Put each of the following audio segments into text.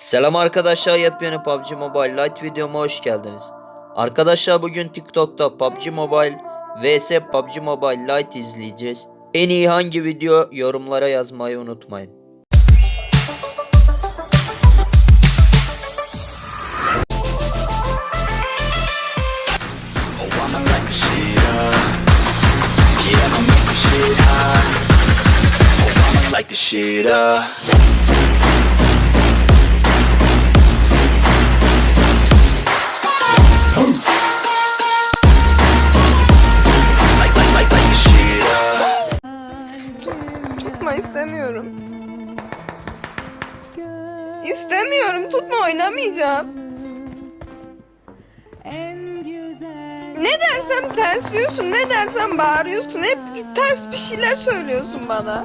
Selam arkadaşlar yepyeni PUBG Mobile Lite videoma hoş geldiniz. Arkadaşlar bugün TikTok'ta PUBG Mobile vs PUBG Mobile Lite izleyeceğiz. En iyi hangi video yorumlara yazmayı unutmayın. Light the shit oynamayacağım. Ne dersem ters yiyorsun, ne dersem bağırıyorsun. Hep ters bir şeyler söylüyorsun bana.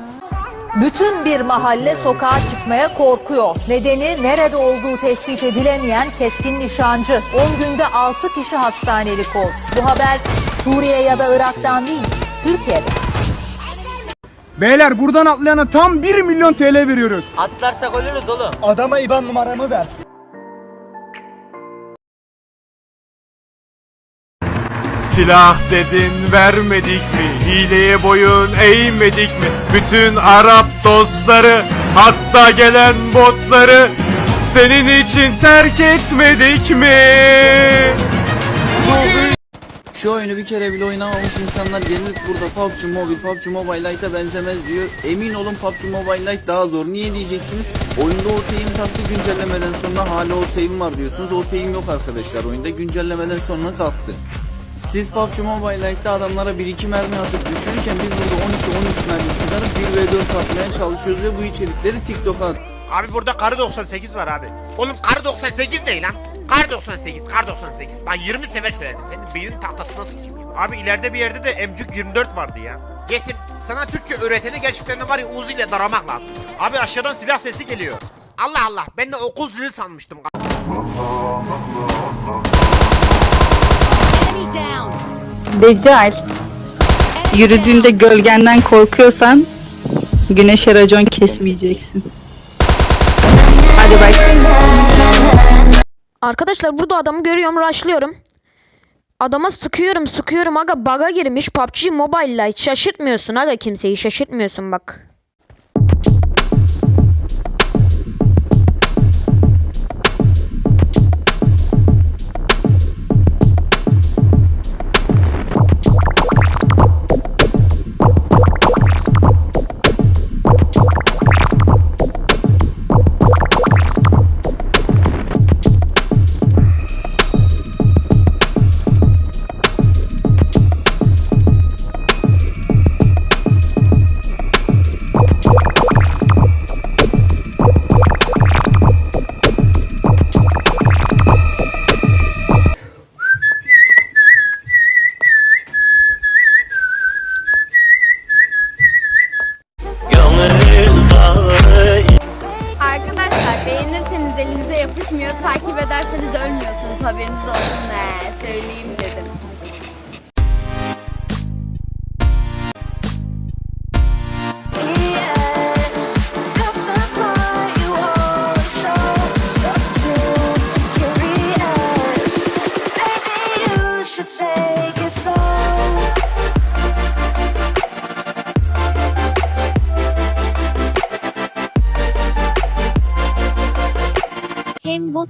Bütün bir mahalle sokağa çıkmaya korkuyor. Nedeni nerede olduğu tespit edilemeyen keskin nişancı. 10 günde 6 kişi hastanelik oldu. Bu haber Suriye ya da Irak'tan değil, Türkiye'de. Beyler buradan atlayana tam 1 milyon TL veriyoruz. Atlarsak ölürüz oğlum. Adama IBAN numaramı ver. Silah dedin vermedik mi? Hileye boyun eğmedik mi? Bütün Arap dostları hatta gelen botları senin için terk etmedik mi? Şu oyunu bir kere bile oynamamış insanlar gelip burada PUBG Mobile, PUBG Mobile Lite'a benzemez diyor. Emin olun PUBG Mobile Lite daha zor. Niye diyeceksiniz? Oyunda o team taktı güncellemeden sonra hala o team var diyorsunuz. O team yok arkadaşlar oyunda güncellemeden sonra kalktı. Siz PUBG Mobile Lite'da adamlara 1-2 mermi atıp düşürürken biz burada 12-13 mermi sıkarıp 1v4 atmaya çalışıyoruz ve bu içerikleri TikTok'a at. Abi burada karı 98 var abi. Oğlum karı 98 ne lan? Kar 98, kar 98. Ben 20 sefer söyledim. Senin beynin tahtasına sıçayım. Abi ileride bir yerde de emcük 24 vardı ya. Cesim sana Türkçe öğreteni gerçekten var ya Uzi ile daramak lazım. Abi aşağıdan silah sesi geliyor. Allah Allah ben de okul zili sanmıştım. Deccal. Yürüdüğünde gölgenden korkuyorsan güneşe racon kesmeyeceksin. Hadi bak. Arkadaşlar burada adamı görüyorum, rushlıyorum. Adama sıkıyorum, sıkıyorum. Aga bug'a girmiş PUBG Mobile Lite. Şaşırtmıyorsun aga kimseyi, şaşırtmıyorsun bak.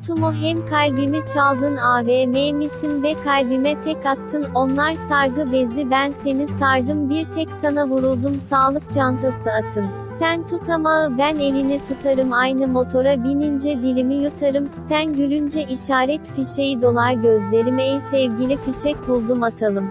Botumu hem kalbimi çaldın AVM misin ve kalbime tek attın. Onlar sargı bezi. Ben seni sardım. Bir tek sana vuruldum. Sağlık çantası atın. Sen tutamağı ben elini tutarım. Aynı motora binince dilimi yutarım. Sen gülünce işaret fişeği dolar gözlerime. Ey sevgili fişek buldum atalım.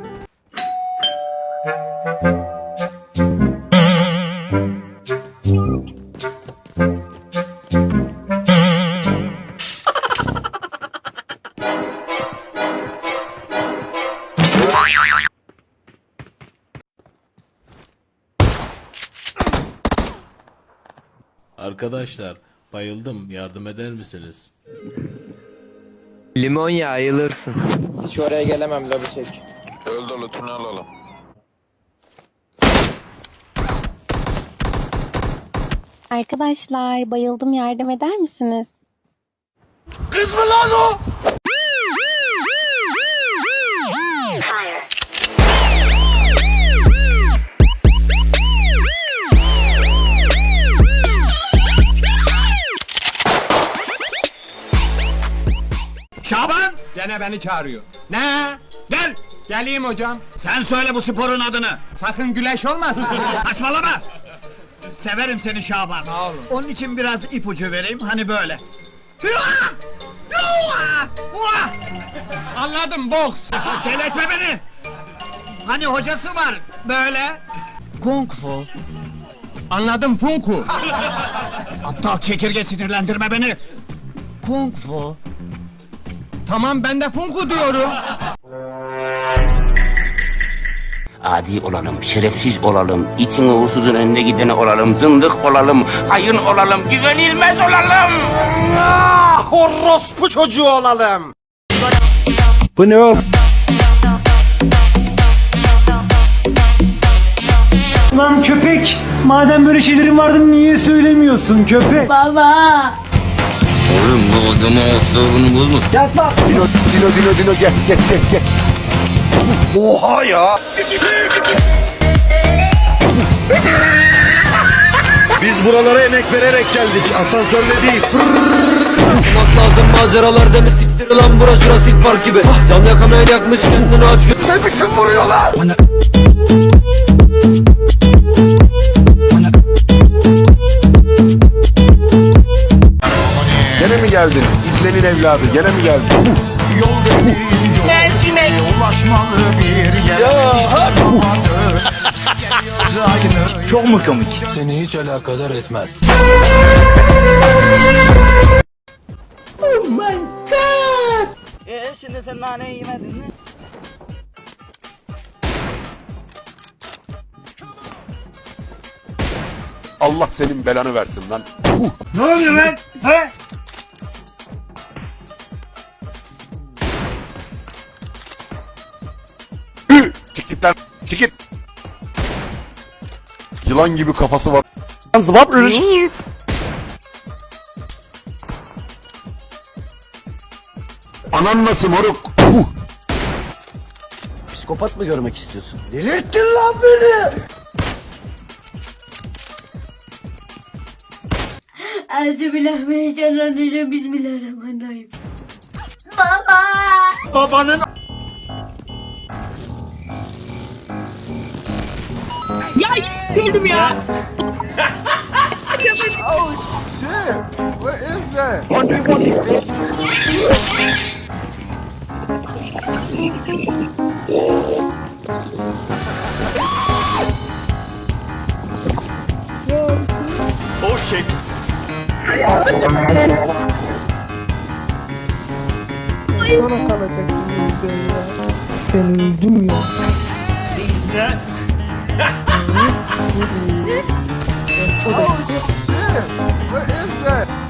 Arkadaşlar bayıldım yardım eder misiniz? Limon ya ayılırsın. Hiç oraya gelemem la bu çek. Öldü lootunu alalım. Arkadaşlar bayıldım yardım eder misiniz? Kız mı lan o? Şaban! Gene beni çağırıyor. Ne? Gel! Geleyim hocam. Sen söyle bu sporun adını. Sakın güleş olmasın. Saçmalama! Severim seni Şaban. Sağ olun. Onun için biraz ipucu vereyim, hani böyle. Anladım, boks. Deletme beni! Hani hocası var, böyle. Kung fu. Anladım, funku. Aptal çekirge sinirlendirme beni. Kung fu. Tamam ben de funku diyorum. Adi olalım, şerefsiz olalım, itin uğursuzun önünde gideni olalım, zındık olalım, hayın olalım, güvenilmez olalım! Ah, orospu çocuğu olalım. Bu ne o? Lan köpek! Madem böyle şeylerin vardı niye söylemiyorsun köpek? Oğlum bu adamı asabını bozma. Dino, Dino, Dino, Dino gel, gel, gel, gel. Oha ya! Biz buralara emek vererek geldik, asansörle değil. Yapmak lazım maceralarda mı siktir lan burası Jurassic Park gibi Cam yakamayan yakmış kendini aç Ne biçim vuruyorlar? Gene geldin? İzlenin evladı, gene mi geldin? Mercimek. Ulaşmalı bir yer. Çok mu komik? Seni hiç alakadar etmez Eee şimdi sen nane yemedin mi? Allah senin belanı versin lan. Ne oluyor lan? He? Git. Yılan gibi kafası var. Zıbap Anan nasıl moruk? Psikopat mı görmek istiyorsun? Delirttin lan beni. Euzubillahimineşşeytanirracim. Bismillahirrahmanirrahim. Babanın Ya yine ya. oh shit! What is that? Oh shit. Sonra kalacak. Seni öldüm ya. Nuts. Mm-hmm. Mm-hmm. Mm-hmm. oh, shit! What is that?